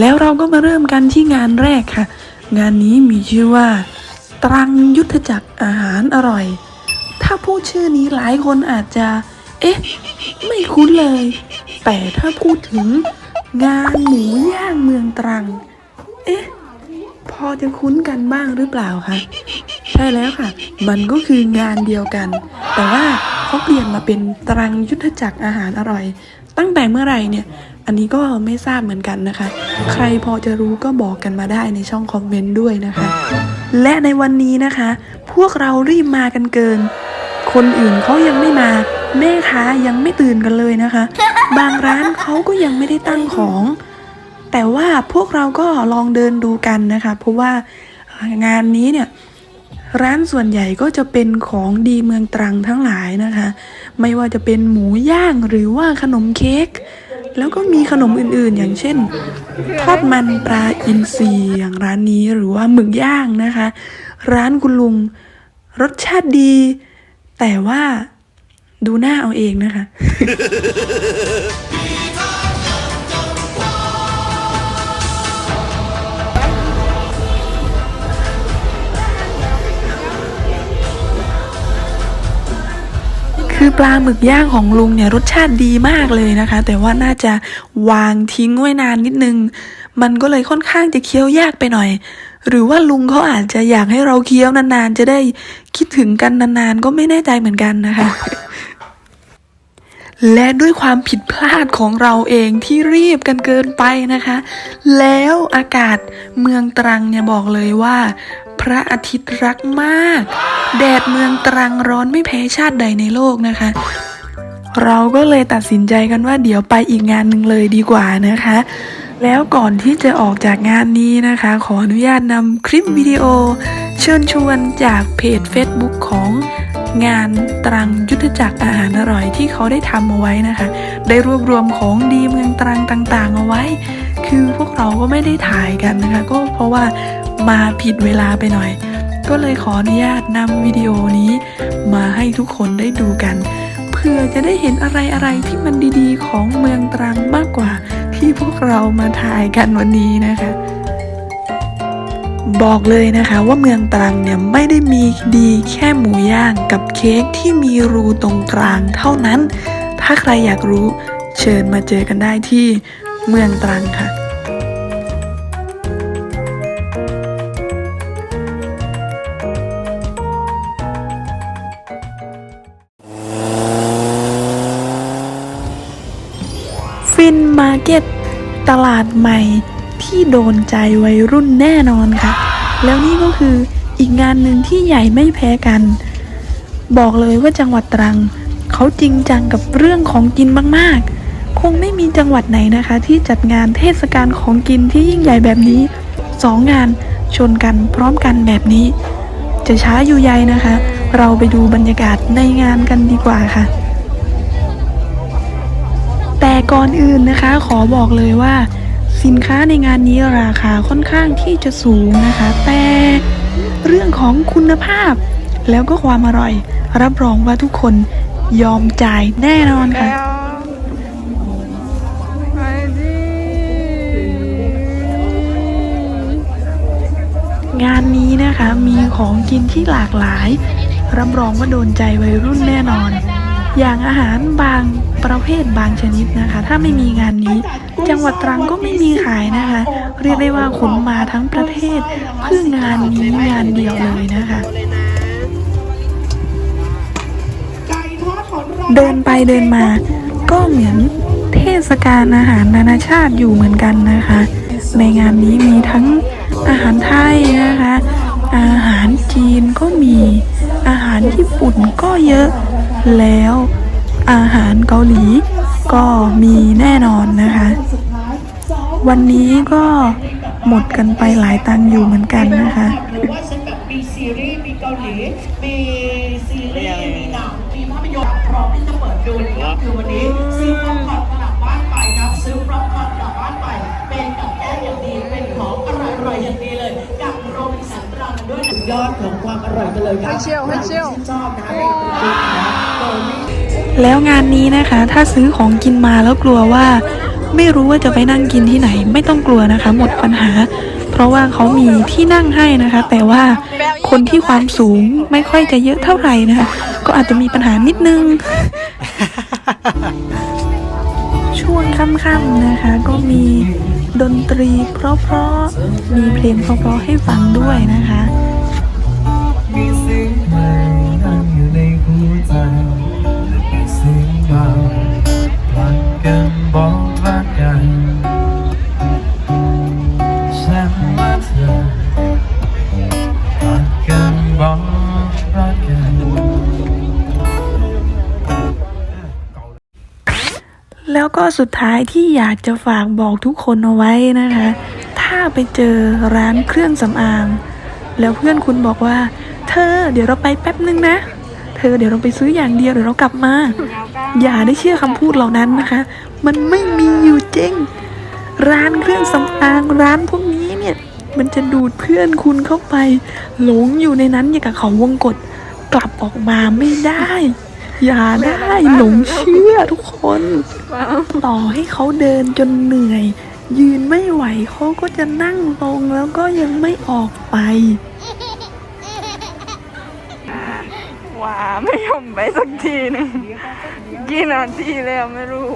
แล้วเราก็มาเริ่มกันที่งานแรกค่ะ งานนี้มีชื่อว่า ตรังยุทธจักรอาหารอร่อย ถ้าพูดชื่อนี้หลายคนอาจจะ เอ๊ะ ไม่คุ้นเลย แต่ถ้าพูดถึงงานหมูย่างเมืองตรัง เอ๊ะ พอจะคุ้นกันบ้างหรือเปล่าคะ ใช่แล้วค่ะ มันก็คืองานเดียวกัน แต่ว่าเขาเปลี่ยนมาเป็นตรังยุทธจักรอาหารอร่อย ตั้งแต่เมื่อไหร่เนี่ย อันนี้ก็ไม่ทราบเหมือนกันนะคะ ใครพอจะรู้ก็บอกกันมาได้ในช่องคอมเมนต์ด้วยนะคะ และในวันนี้นะคะ พวกเรารีบมากันเกิน คนอื่นเขายังไม่มาแม่ค้ายังไม่ตื่นกันเลยนะคะ บางร้านเขาก็ยังไม่ได้ตั้งของ แต่ว่าพวกเราก็ลองเดินดูกันนะคะ เพราะว่างานนี้เนี่ยร้านส่วนใหญ่ก็จะเป็นของดีเมืองตรังทั้งหลายนะคะ ไม่ว่าจะเป็นหมูย่างหรือว่าขนมเค้ก แล้วก็มีขนมอื่นๆ อย่างเช่น ทอดมันปลาอินทรีอย่างร้านนี้หรือว่าหมึกย่างนะคะ ร้านคุณลุงรสชาติดี แต่ว่าดูหน้าเอาเองนะคะ ปลาหมึกย่างของลุงเนี่ยรสชาติดีมากเลยนะคะ แต่ว่าน่าจะวางทิ้งไว้นานนิดนึง มันก็เลยค่อนข้างจะเคี้ยวยากไปหน่อย หรือว่าลุงเขาอาจจะอยากให้เราเคี้ยวนานๆ จะได้คิดถึงกันนานๆ ก็ไม่แน่ใจเหมือนกันนะคะและด้วยความผิดพลาดของเราเองที่รีบกันเกินไปนะคะ แล้วอากาศเมืองตรังเนี่ยบอกเลยว่า ระอาทิตย์รักมาก แดดเมืองตรังร้อนไม่แพ้ชาติใดในโลกนะคะ เราก็เลยตัดสินใจกันว่าเดี๋ยวไปอีกงานหนึ่งเลยดีกว่านะคะ แล้วก่อนที่จะออกจากงานนี้นะคะ ขออนุญาตนำคลิปวิดีโอ เชิญชวนจากเพจ Facebook ของงานตรังยุทธจักรอาหารอร่อยที่เขาได้ทำเอาไว้นะคะ ได้รวบรวมของดีเมืองตรังต่างๆ เอาไว้ คือพวกเราก็ไม่ได้ถ่ายกันนะคะ ก็เพราะว่า มาผิดเวลาไปหน่อย ก็เลยขออนุญาตนำวิดีโอนี้ มาให้ทุกคนได้ดูกัน เพื่อจะได้เห็นอะไรๆที่มันดีๆ ของเมืองตรังมากกว่า ที่พวกเรามาถ่ายกันวันนี้นะคะบอกเลยนะคะว่าเมืองตรังเนี่ยไม่ได้มีดีแค่หมูย่างกับเค้กที่มีรูตรงกลางเท่านั้น ถ้าใครอยากรู้เชิญมาเจอกันได้ที่เมืองตรังค่ะ ฟินมาร์เก็ตตลาดใหม่ที่โดนใจวัยรุ่นแน่นอนค่ะ แล้วนี่ก็คืออีกงานหนึ่งที่ใหญ่ไม่แพ้กัน บอกเลยว่าจังหวัดตรัง เขาจริงจังกับเรื่องของกินมากๆ คงไม่มีจังหวัดไหนนะคะ ที่จัดงานเทศกาลของกินที่ยิ่งใหญ่แบบนี้สองงานชนกันพร้อมกันแบบนี้ จะช้าอยู่ใยนะคะ เราไปดูบรรยากาศในงานกันดีกว่าค่ะ ก่อนอื่นนะคะ ขอบอกเลยว่า สินค้าในงานนี้ราคาค่อนข้างที่จะสูงนะคะ แต่เรื่องของคุณภาพ แล้วก็ความอร่อย รับรองว่าทุกคนยอมจ่ายแน่นอนค่ะงานนี้นะคะมีของกินที่หลากหลาย รับรองว่าโดนใจวัยรุ่นแน่นอน อย่างอาหารบางประเภทบางชนิดนะคะ ถ้าไม่มีงานนี้ จังหวัดตรังก็ไม่มีขายนะคะ เรียกได้ว่าขนมาทั้งประเทศเพื่องานนี้งานเดียวเลยนะคะเดินไปเดินมา ก็เหมือนเทศกาลอาหารนานาชาติอยู่เหมือนกันนะคะ ในงานนี้มีทั้งอาหารไทยนะคะ อาหารจีนก็มี อาหารญี่ปุ่นก็เยอะ แล้วอาหารเกาหลีก็มีแน่นอนนะคะ วันนี้ก็หมดกันไปหลายตังอยู่เหมือนกันนะคะหรือว่าเช่นแบบมีซีรีส์มีเกาหลีมีซีรีส์มีหนังมีภาพยนตร์พร้อมที่จะเปิดดูนะครับคือวันนี้ซื้อป๊อปคอร์นกลับบ้านไปครับซื้อป๊อปคอร์นกลับบ้านไป เป็นกับแก้มอย่างดีเป็นของอร่อยๆอย่างดี ยนะยอดของความอร่อยกันเลยครับให้เชี่ยวให้เชี่ยวชอบนะในตัวจริงนะโดยไม่แล้วงานนี้นะคะ ถ้าซื้อของกินมาแล้วกลัวว่า ไม่รู้ว่าจะไปนั่งกินที่ไหน ไม่ต้องกลัวนะคะ หมดปัญหา เพราะว่าเขามีที่นั่งให้นะคะ แต่ว่าคนที่ความสูงไม่ค่อยจะเยอะเท่าไหร่นะคะ ก็อาจจะมีปัญหานิดนึง ช่วงค่ำๆนะคะ ก็มีดนตรีเพราะๆมีเพลงเพราะๆให้ฟังด้วยนะคะ กัน ฉันว่าเธอรักกันบอกรักกันแล้วก็สุดท้ายที่อยากจะฝากบอกทุกคนเอาไว้นะคะ ถ้าไปเจอร้านเครื่องสำอาง แล้วเพื่อนคุณบอกว่า เธอเดี๋ยวเราไปแป๊บนึงนะ เธอเดี๋ยวเราไปซื้ออย่างเดียวเดี๋ยวเรากลับมา อย่าได้เชื่อคำพูดเหล่านั้นนะคะ มันไม่มีอยู่จริง ร้านเครื่องสำอางร้านพวกนี้เนี่ย มันจะดูดเพื่อนคุณเข้าไป หลงอยู่ในนั้นอย่างกับเขาวงกฏกลับออกมาไม่ได้ อย่าได้หลงเชื่อทุกคน ต่อให้เขาเดินจนเหนื่อย ยืนไม่ไหวเขาก็จะนั่งลงแล้วก็ยังไม่ออกไป ว่าไม่ยอมไปสักทีหนึงกี่นาทีแล้วไม่รู้